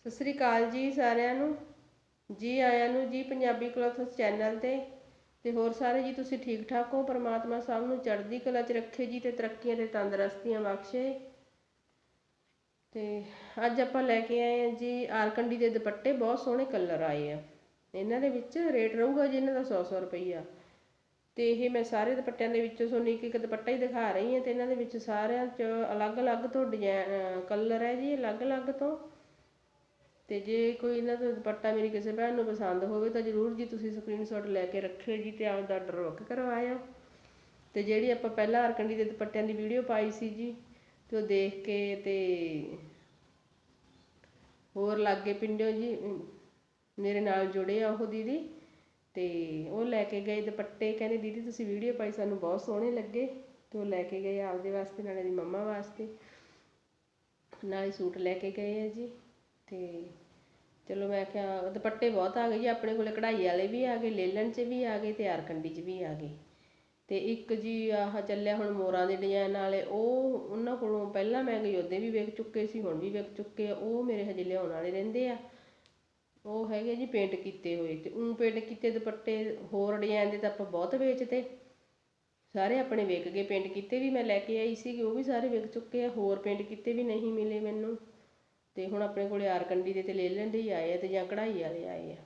ਸਤਿ ਸ੍ਰੀ ਅਕਾਲ ਜੀ ਸਾਰਿਆਂ ਨੂੰ। ਜੀ ਆਇਆਂ ਨੂੰ, ਜੀ ਪੰਜਾਬੀ ਕਲੋਥਸ ਚੈਨਲ ਤੇ। ਤੇ ਹੋਰ ਸਾਰੇ ਜੀ, ਤੁਸੀਂ ਠੀਕ ਠਾਕ ਹੋ? ਪਰਮਾਤਮਾ ਸਭ ਨੂੰ ਚੜ੍ਹਦੀ ਕਲਾ 'ਚ ਰੱਖੇ ਜੀ ਤੇ ਤਰੱਕੀਆਂ ਤੇ ਤੰਦਰੁਸਤੀਆਂ ਬਖਸ਼ੇ। ਤੇ ਅੱਜ ਆਪਾਂ ਲੈ ਕੇ ਆਏ ਆ ਜੀ, ਆਰਕੰਡੀ ਦੇ ਦੁਪੱਟੇ। ਬਹੁਤ ਸੋਹਣੇ ਕਲਰ ਆਏ ਆ। ਇਹਨਾਂ ਦੇ ਵਿੱਚ ਰੇਟ ਰਹੂਗਾ ਜੀ, ਇਹਨਾਂ ਦਾ 100 100 ਰੁਪਈਆ। ਤੇ ਇਹ ਮੈਂ ਸਾਰੇ ਦੁਪੱਟਿਆਂ ਦੇ ਵਿੱਚੋਂ ਤੁਹਾਨੂੰ ਇੱਕ ਇੱਕ ਦੁਪੱਟਾ ਹੀ ਦਿਖਾ ਰਹੀ ਹਾਂ। ਤੇ ਇਹਨਾਂ ਦੇ ਵਿੱਚ ਸਾਰਿਆਂ 'ਚ ਅਲੱਗ-ਅਲੱਗ ਤੋਂ ਡਿਜ਼ਾਈਨ ਕਲਰ ਹੈ ਜੀ, ਅਲੱਗ-ਅਲੱਗ ਤੋਂ। ਤੇ ਜੇ ਕੋਈ ਇਹਨਾਂ ਤੋਂ ਦੁਪੱਟਾ ਮੇਰੀ ਕਿਸੇ ਭੈਣ ਨੂੰ ਪਸੰਦ ਹੋਵੇ ਤਾਂ ਜਰੂਰ ਜੀ ਤੁਸੀਂ ਸਕਰੀਨਸ਼ਾਟ ਲੈ ਕੇ ਰੱਖਿਓ ਜੀ ਤੇ ਆਪਦਾ ਆਰਡਰ ਬੁੱਕ ਕਰਵਾਇਓ। ਤੇ ਜਿਹੜੀ ਆਪਾਂ ਪਹਿਲਾਂ ਆਰਕੰਡੀ ਦੇ ਦੁਪੱਟਿਆਂ ਦੀ ਵੀਡੀਓ ਪਾਈ ਸੀ ਜੀ, ਤੇ ਉਹ ਦੇਖ ਕੇ ਤੇ ਹੋਰ ਲਾਗੇ ਪਿੰਡੋਂ ਜੀ ਮੇਰੇ ਨਾਲ ਜੁੜੇ ਆ ਉਹ ਦੀਦੀ। ਤੇ ਉਹ ਲੈ ਕੇ ਗਏ ਦੁਪੱਟੇ, ਕਹਿੰਦੇ ਦੀਦੀ ਤੁਸੀਂ ਵੀਡੀਓ ਪਾਈ, ਸਾਨੂੰ ਬਹੁਤ ਸੋਹਣੇ ਲੱਗੇ। ਤੇ ਉਹ ਲੈ ਕੇ ਗਏ ਆਪਦੇ ਵਾਸਤੇ, ਨਾਲੇ ਦੀ ਮੰਮਾ ਵਾਸਤੇ। ਨਾਲੇ ਸੂਟ ਲੈ ਕੇ ਗਏ ਆ ਜੀ। ਤੇ ਚਲੋ ਮੈਂ ਕਿਹਾ ਦੁਪੱਟੇ ਬਹੁਤ ਆ ਗਏ ਜੀ, ਆਪਣੇ ਕੋਲੇ ਕਢਾਈ ਵਾਲੇ ਵੀ ਆ ਗਏ, ਲੇਲਣ 'ਚ ਵੀ ਆ ਗਏ ਤੇ ਆਰਕੰਡੀ 'ਚ ਵੀ ਆ ਗਏ। ਤੇ ਇੱਕ ਜੀ ਆਹ ਚੱਲਿਆ ਹੁਣ ਮੋਰਾਂ ਦੇ ਡਿਜ਼ਾਈਨ ਵਾਲੇ, ਉਹ ਉਹਨਾਂ ਕੋਲੋਂ ਪਹਿਲਾਂ ਮੈਂ ਗਈ ਉਹਦੇ ਵੀ ਵੇਖ ਚੁੱਕੇ ਸੀ, ਹੁਣ ਵੀ ਵੇਖ ਚੁੱਕੇ ਆ, ਉਹ ਮੇਰੇ ਹਜੇ ਲਿਆਉਣ ਵਾਲੇ ਰਹਿੰਦੇ ਆ। ਉਹ ਹੈਗੇ ਜੀ ਪੇਂਟ ਕੀਤੇ ਹੋਏ ਤੇ ਉਹ ਪੇਂਟ ਕੀਤੇ ਦੁਪੱਟੇ, ਹੋਰ ਡਿਜ਼ਾਈਨ ਦੇ ਤਾਂ ਆਪਾਂ ਬਹੁਤ ਵੇਚਦੇ ਸਾਰੇ ਆਪਣੇ ਵੇਖ ਗਏ ਪੇਂਟ ਕੀਤੇ ਵੀ ਮੈਂ ਲੈ ਕੇ ਆਈ ਸੀ ਉਹ ਵੀ ਸਾਰੇ ਵਿਕ ਚੁੱਕੇ ਆ, ਹੋਰ ਪੇਂਟ ਕੀਤੇ ਵੀ ਨਹੀਂ ਮਿਲੇ ਮੈਨੂੰ। ਤੇ ਹੁਣ ਆਪਣੇ ਕੋਲੇ ਆਰਕੰਡੀ ਦੇ ਤੇ ਲੈ ਲੈਂਦੇ ਹੀ ਆਏ ਆ ਤੇ ਜਾਂ ਕਢਾਈ ਵਾਲੇ ਆਏ ਆ।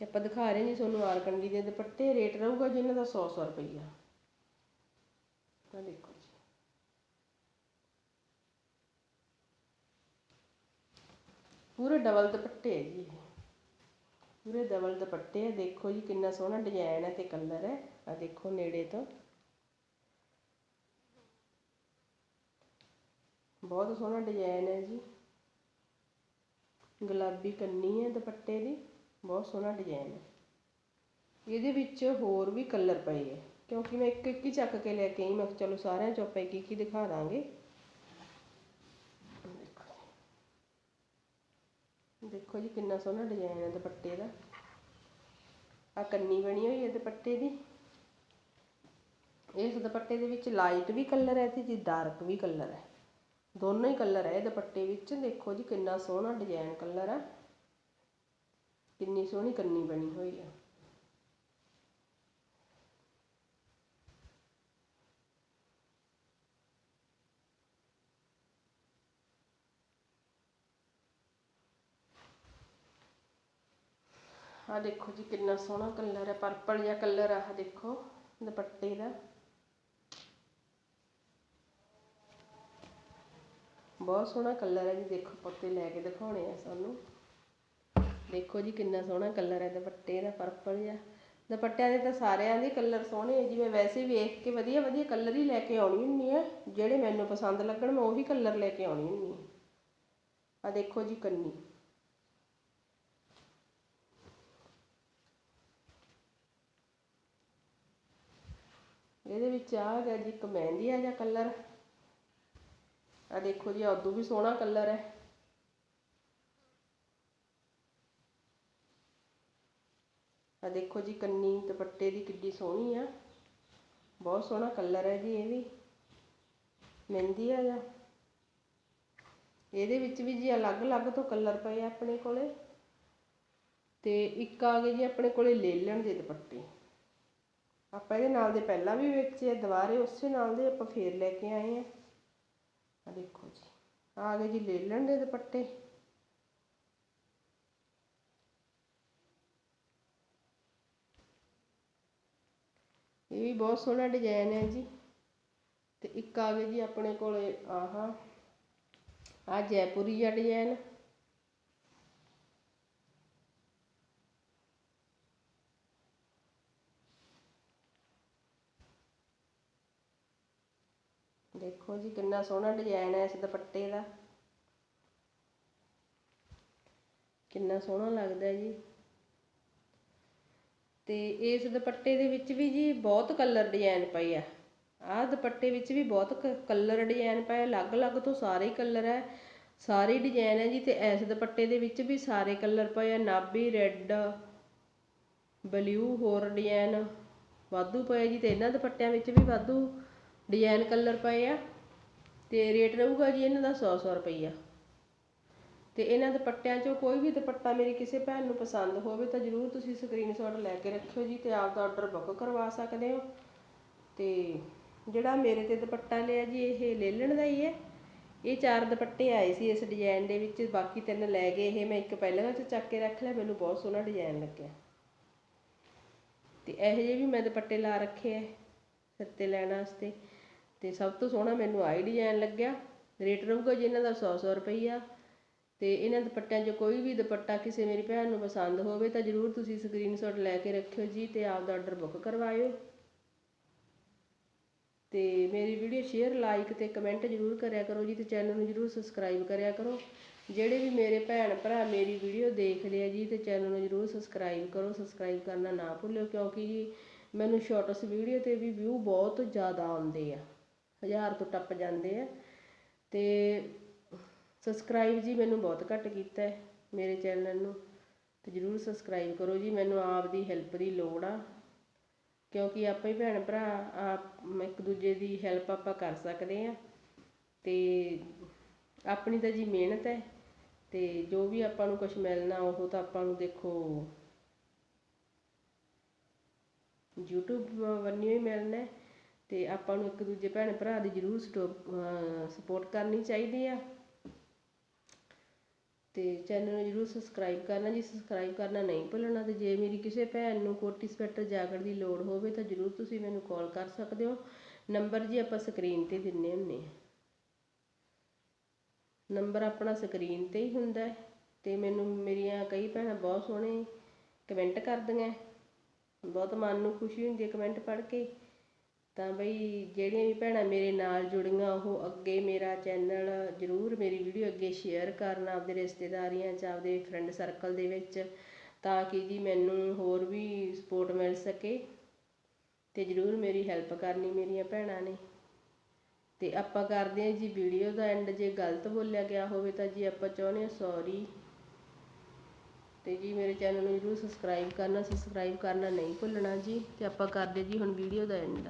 ਤੇ ਆਪਾਂ ਦਿਖਾ ਰਹੇ ਜੀ ਤੁਹਾਨੂੰ ਆਰਕੰਡੀ ਦੇ ਦੁਪੱਟੇ ਰੇਟ ਰਹੂਗਾ ਜੀ ਇਹਨਾਂ ਦਾ 100 100 ਰੁਪਈਆ। ਤਾਂ ਦੇਖੋ ਜੀ। ਪੂਰੇ ਡਬਲ ਦੁਪੱਟੇ ਹੈ ਜੀ ਪੂਰੇ ਡਬਲ ਦੁਪੱਟੇ ਹੈ ਦੇਖੋ ਜੀ ਕਿੰਨਾ ਸੋਹਣਾ ਡਿਜ਼ਾਈਨ ਹੈ ਤੇ ਕਲਰ ਹੈ ਆ ਦੇਖੋ ਨੇੜੇ ਤੋਂ। ਬਹੁਤ ਸੋਹਣਾ ਡਿਜ਼ਾਈਨ ਹੈ ਜੀ। ਗੁਲਾਬੀ ਕੰਨੀ ਹੈ ਦੁਪੱਟੇ ਦੀ, ਬਹੁਤ ਸੋਹਣਾ ਡਿਜ਼ਾਈਨ ਹੈ। ਇਹਦੇ ਵਿੱਚ ਹੋਰ ਵੀ ਕਲਰ ਪਏ ਹੈ। ਕਿਉਂਕਿ ਮੈਂ ਇੱਕ ਇੱਕ ਹੀ ਚੱਕ ਕੇ ਲੈ ਕੇ ਆਈ, ਮੈਂ ਕਿਹਾ ਚਲੋ ਸਾਰਿਆਂ ਚੋਂ ਆਪਾਂ ਇੱਕ ਇੱਕ ਹੀ ਦਿਖਾ ਦਾਂਗੇ। ਦੇਖੋ ਜੀ। ਕਿੰਨਾ ਸੋਹਣਾ ਡਿਜ਼ਾਈਨ ਹੈ ਦੁਪੱਟੇ ਦਾ। ਆ ਕੰਨੀ ਬਣੀ ਹੋਈ ਹੈ ਦੁਪੱਟੇ ਦੀ। ਇਸ ਦੁਪੱਟੇ ਦੇ ਵਿੱਚ ਲਾਈਟ ਵੀ ਕਲਰ ਹੈ ਤੇ ਜੀ ਡਾਰਕ ਵੀ ਕਲਰ ਹੈ। ਦੋਨੋਂ ਹੀ ਕਲਰ ਹੈ ਦੁਪੱਟੇ ਵਿੱਚ। ਦੇਖੋ ਜੀ ਕਿੰਨਾ ਸੋਹਣਾ ਡਿਜ਼ਾਈਨ ਕਲਰ ਹੈ ਕਿੰਨੀ ਸੋਹਣੀ ਕੰਨੀ ਬਣੀ ਹੋਈ ਹੈ ਆ ਦੇਖੋ ਜੀ ਕਿੰਨਾ ਸੋਹਣਾ ਕਲਰ ਹੈ ਪਰਪਲ ਜਿਹਾ ਕਲਰ ਆ ਦੇਖੋ, ਦੁਪੱਟੇ ਦਾ। ਬਹੁਤ ਸੋਹਣਾ ਕਲਰ ਹੈ ਜੀ, ਦੇਖੋ, ਪੱਤੇ ਲੈ ਕੇ ਦਿਖਾਉਣੇ ਆ ਸਾਨੂੰ। ਦੇਖੋ ਜੀ, ਕਿੰਨਾ ਸੋਹਣਾ ਕਲਰ ਹੈ, ਦੁਪੱਟੇ ਦਾ ਪਰਪਲ ਜਿਹਾ। ਦੁਪੱਟਿਆਂ ਦੇ ਤਾਂ ਸਾਰਿਆਂ ਦੇ ਕਲਰ ਸੋਹਣੇ ਆ ਜੀ, ਮੈਂ ਵੈਸੇ ਵੇਖ ਕੇ ਵਧੀਆ ਵਧੀਆ ਕਲਰ ਹੀ ਲੈ ਕੇ ਆਉਣੀ ਹੁੰਦੀ ਆ। ਜਿਹੜੇ ਮੈਨੂੰ ਪਸੰਦ ਲੱਗਣ, ਮੈਂ ਉਹੀ ਕਲਰ ਲੈ ਕੇ ਆਉਣੀ ਹੁੰਦੀ ਆ। ਆ ਦੇਖੋ ਜੀ, ਕੰਨੀ। ਇਹਦੇ ਵਿੱਚ ਆ ਗਿਆ ਜੀ, ਇੱਕ ਮਹਿੰਦੀਆ ਜਿਹਾ ਕਲਰ ਆ ਦੇਖੋ ਜੀ ਉਦੋਂ ਵੀ ਸੋਹਣਾ ਕਲਰ ਹੈ। ਆ ਦੇਖੋ ਜੀ, ਕੰਨੀ ਦੁਪੱਟੇ ਦੀ ਕਿੱਡੀ ਸੋਹਣੀ ਆ। ਬਹੁਤ ਸੋਹਣਾ ਕਲਰ ਹੈ ਜੀ, ਇਹ ਵੀ। ਮਹਿੰਦੀ ਆ ਜਾਂ। ਇਹਦੇ ਵਿੱਚ ਵੀ ਜੀ ਅਲੱਗ-ਅਲੱਗ ਤੋਂ ਕਲਰ ਪਏ ਆਪਣੇ ਕੋਲੇ। ਤੇ ਇੱਕ ਆ ਗਏ ਜੀ ਆਪਣੇ ਕੋਲੇ ਲੇਲਣ ਦੇ ਦੁਪੱਟੇ। ਆਪਾਂ ਇਹਦੇ ਨਾਲ ਦੇ ਪਹਿਲਾਂ ਵੀ ਵੇਚੇ ਆ, ਦੁਬਾਰੇ ਉਸੇ ਨਾਲ ਦੇ ਆਪਾਂ ਫੇਰ ਲੈ ਕੇ ਆਏ ਆ। ਆ ਦੇਖੋ ਜੀ। ਆ ਗਏ ਜੀ ਲੇਲਣ ਦੇ ਦੁਪੱਟੇ। ਇਹ ਵੀ ਬਹੁਤ ਸੋਹਣਾ ਡਿਜ਼ਾਈਨ ਹੈ ਜੀ। ਤੇ ਇੱਕ ਆ ਗਏ ਜੀ ਆਪਣੇ ਕੋਲੇ, ਆਹਾ ਆ ਜੈਪੁਰੀ ਜਿਹਾ ਡਿਜ਼ਾਈਨ। ਦੇਖੋ ਜੀ ਕਿੰਨਾ ਸੋਹਣਾ ਡਿਜ਼ਾਈਨ ਹੈ ਇਸ ਦੁਪੱਟੇ ਦਾ। ਕਿੰਨਾ ਸੋਹਣਾ ਲੱਗਦਾ ਜੀ। ਤੇ ਇਸ ਦੁਪੱਟੇ ਦੇ ਵਿੱਚ ਵੀ ਜੀ ਬਹੁਤ ਕਲਰ ਡਿਜ਼ਾਈਨ ਪਏ ਆ। ਆਹ ਦੁਪੱਟੇ ਵਿੱਚ ਵੀ ਬਹੁਤ ਕਲਰ ਡਿਜ਼ਾਈਨ ਪਏ ਅਲੱਗ-ਅਲੱਗ ਤੋਂ ਸਾਰੇ ਕਲਰ ਹੈ ਸਾਰੇ ਡਿਜ਼ਾਈਨ ਹੈ ਜੀ ਤੇ ਇਸ ਦੁਪੱਟੇ ਦੇ ਵਿੱਚ ਵੀ ਸਾਰੇ ਕਲਰ ਪਏ ਆ। ਨਾਬੀ ਰੈੱਡ ਬਲੂ ਹੋਰ ਡਿਜ਼ਾਈਨ ਵਾਧੂ ਪਏ ਜੀ ਤੇ ਇਹਨਾਂ ਦੁਪੱਟਿਆਂ ਵਿੱਚ ਵੀ ਵਾਧੂ ਡਿਜ਼ਾਈਨ ਕਲਰ ਪਏ ਆ ਤੇ ਰੇਟ ਰਹੂਗਾ ਜੀ ਇਹਨਾਂ ਦਾ 100 100 ਰੁਪਈਆ। ਤੇ ਇਹਨਾਂ ਦੁਪੱਟਿਆਂ ਚੋਂ ਕੋਈ ਵੀ ਦੁਪੱਟਾ ਮੇਰੀ ਕਿਸੇ ਭੈਣ ਨੂੰ ਪਸੰਦ ਹੋਵੇ ਤਾਂ ਜਰੂਰ ਤੁਸੀਂ ਸਕਰੀਨਸ਼ਾਟ ਲੈ ਕੇ ਰੱਖਿਓ ਜੀ ਤੇ ਆਪ ਦਾ ਆਰਡਰ ਬੁੱਕ ਕਰਵਾ ਸਕਦੇ ਹੋ। ਤੇ ਜਿਹੜਾ ਮੇਰੇ ਤੇ ਦੁਪੱਟਾ ਲਿਆ ਜੀ, ਇਹ ਲੇਲਣ ਦਾ ਹੀ ਹੈ। ਇਹ ਚਾਰ ਦੁਪੱਟੇ ਆਏ ਸੀ ਇਸ ਡਿਜ਼ਾਈਨ ਦੇ ਵਿੱਚ, ਬਾਕੀ ਤਿੰਨ ਲੈ ਗਏ। ਇਹ ਮੈਂ ਇੱਕ ਪਹਿਲਾਂ ਚ ਚੱਕ ਕੇ ਰੱਖ ਲਿਆ, ਮੈਨੂੰ ਬਹੁਤ ਸੋਹਣਾ ਡਿਜ਼ਾਈਨ ਲੱਗਿਆ। ਤੇ ਇਹੋ ਜਿਹੇ ਵੀ ਮੈਂ ਦੁਪੱਟੇ ਲਾ ਰੱਖੇ ਐ ਸਿਰ ਲੈਣ ਵਾਸਤੇ। ਤੇ ਸਭ ਤੋਂ ਸੋਹਣਾ ਮੈਨੂੰ ਆਈ ਡਿਜ਼ਾਈਨ ਲੱਗਿਆ। ਰੇਟ ਰਹੂਗਾ ਜੀ ਇਹਨਾਂ ਦਾ 100 100 ਰੁਪਈਆ। ਤੇ ਇਹਨਾਂ ਦੁਪੱਟਿਆਂ 'ਚ ਕੋਈ ਵੀ ਦੁਪੱਟਾ ਕਿਸੇ ਮੇਰੀ ਭੈਣ ਨੂੰ ਪਸੰਦ ਹੋਵੇ ਤਾਂ ਜਰੂਰ ਤੁਸੀਂ ਸਕਰੀਨਸ਼ਾਟ ਲੈ ਕੇ ਰੱਖਿਓ ਜੀ ਤੇ ਆਪ ਦਾ ਆਰਡਰ ਬੁੱਕ ਕਰਵਾਇਓ। ਤੇ ਮੇਰੀ ਵੀਡੀਓ ਸ਼ੇਅਰ ਲਾਈਕ ਤੇ ਕਮੈਂਟ ਜਰੂਰ ਕਰਿਆ ਕਰੋ ਜੀ ਤੇ ਚੈਨਲ ਨੂੰ ਜਰੂਰ ਸਬਸਕ੍ਰਾਈਬ ਕਰਿਆ ਕਰੋ। ਜਿਹੜੇ ਵੀ ਮੇਰੇ ਭੈਣ ਭਰਾ ਮੇਰੀ ਵੀਡੀਓ ਦੇਖਦੇ ਆ ਜੀ ਤੇ ਚੈਨਲ ਨੂੰ ਜਰੂਰ ਸਬਸਕ੍ਰਾਈਬ ਕਰੋ। ਸਬਸਕ੍ਰਾਈਬ ਕਰਨਾ ਨਾ ਭੁੱਲਿਓ ਕਿਉਂਕਿ ਜੀ ਮੈਨੂੰ ਸ਼ਾਰਟਸ ਵੀਡੀਓ ਤੇ ਵੀ ਵਿਊ ਬਹੁਤ ਜ਼ਿਆਦਾ ਆਉਂਦੇ ਆ। ਹਜ਼ਾਰ ਤੋਂ ਟੱਪ ਜਾਂਦੇ ਆ। ਤੇ ਸਬਸਕ੍ਰਾਈਬ ਜੀ ਮੈਨੂੰ ਬਹੁਤ ਘੱਟ ਕੀਤਾ ਹੈ ਮੇਰੇ ਚੈਨਲ ਨੂੰ। ਤੇ ਜਰੂਰ ਸਬਸਕ੍ਰਾਈਬ ਕਰੋ ਜੀ, ਮੈਨੂੰ ਆਪ ਦੀ ਹੈਲਪ ਦੀ ਲੋੜ ਆ। ਕਿਉਂਕਿ ਆਪਾਂ ਹੀ ਭੈਣ ਭਰਾ, ਆਪ ਇੱਕ ਦੂਜੇ ਦੀ ਹੈਲਪ ਆਪਾਂ ਕਰ ਸਕਦੇ ਆ। ਤੇ ਆਪਣੀ ਤਾਂ ਜੀ ਮਿਹਨਤ ਹੈ। ਤੇ ਜੋ ਵੀ ਆਪਾਂ ਨੂੰ ਕੁਝ ਮਿਲਣਾ, ਉਹ ਤਾਂ ਆਪਾਂ ਨੂੰ ਦੇਖੋ YouTube ਵੰਨਿਓ ਹੀ ਮਿਲਣਾ ਤੇ ਆਪਾਂ ਨੂੰ ਇੱਕ ਦੂਜੇ ਭੈਣ ਭਰਾ ਦੀ ਜ਼ਰੂਰ ਸਪੋਰਟ ਕਰਨੀ ਚਾਹੀਦੀ ਆ। ਤੇ ਚੈਨਲ ਨੂੰ ਜਰੂਰ ਸਬਸਕ੍ਰਾਈਬ ਕਰਨਾ, ਜੀ ਸਬਸਕ੍ਰਾਈਬ ਕਰਨਾ ਨਹੀਂ ਭੁੱਲਣਾ ਤੇ ਜੇ ਮੇਰੀ ਕਿਸੇ ਭੈਣ ਨੂੰ ਕੋਟੀ ਸਵੈਟਰ ਜਾਗਣ ਦੀ ਲੋੜ ਹੋਵੇ ਤਾਂ ਜਰੂਰ ਤੁਸੀਂ ਮੈਨੂੰ ਕਾਲ ਕਰ ਸਕਦੇ ਹੋ। ਨੰਬਰ ਜੀ ਆਪਾਂ ਸਕਰੀਨ ਤੇ ਦਿੰਨੇ ਹੁੰਨੇ ਆ। ਨੰਬਰ ਆਪਣਾ ਸਕਰੀਨ ਤੇ ਹੀ ਹੁੰਦਾ ਹੈ ਤੇ ਮੈਨੂੰ ਮੇਰੀਆਂ ਕਈ ਭੈਣਾਂ ਬਹੁਤ ਸੋਹਣੇ ਕਮੈਂਟ ਕਰਦੀਆਂ ਬਹੁਤ ਮਨ ਨੂੰ ਖੁਸ਼ੀ ਹੁੰਦੀ ਹੈ ਕਮੈਂਟ ਪੜ੍ਹ ਕੇ। ਤਾਂ ਬਈ ਜਿਹੜੀਆਂ ਵੀ ਭੈਣਾਂ ਮੇਰੇ ਨਾਲ ਜੁੜੀਆਂ, ਉਹ ਅੱਗੇ ਮੇਰਾ ਚੈਨਲ ਜਰੂਰ ਮੇਰੀ ਵੀਡੀਓ ਅੱਗੇ ਸ਼ੇਅਰ ਕਰਨ, ਆਪਦੇ ਰਿਸ਼ਤੇਦਾਰੀਆਂ 'ਚ, ਆਪਦੇ ਫਰੈਂਡ ਸਰਕਲ ਦੇ ਵਿੱਚ, ਤਾਂ ਕਿ ਜੀ ਮੈਨੂੰ ਹੋਰ ਵੀ ਸਪੋਰਟ ਮਿਲ ਸਕੇ ਤੇ ਜਰੂਰ ਮੇਰੀ ਹੈਲਪ ਕਰਨੀ ਮੇਰੀਆਂ ਭੈਣਾਂ ਨੇ। ਤੇ ਆਪਾਂ ਕਰਦੇ ਹਾਂ ਜੀ ਵੀਡੀਓ ਦਾ ਐਂਡ ਜੇ ਗਲਤ ਬੋਲਿਆ ਗਿਆ ਹੋਵੇ ਤਾਂ ਜੀ ਆਪਾਂ ਚਾਹੁੰਦੇ ਹਾਂ ਸੌਰੀ ਤੇ ਜੀ ਮੇਰੇ ਚੈਨਲ ਨੂੰ ਜਰੂਰ ਸਬਸਕ੍ਰਾਈਬ ਕਰਨਾ ਸਬਸਕ੍ਰਾਈਬ ਕਰਨਾ ਨਹੀਂ ਭੁੱਲਣਾ ਜੀ, ਤੇ ਆਪਾਂ ਕਰਦੇ ਜੀ ਹੁਣ ਵੀਡੀਓ ਦਾ ਐਂਡ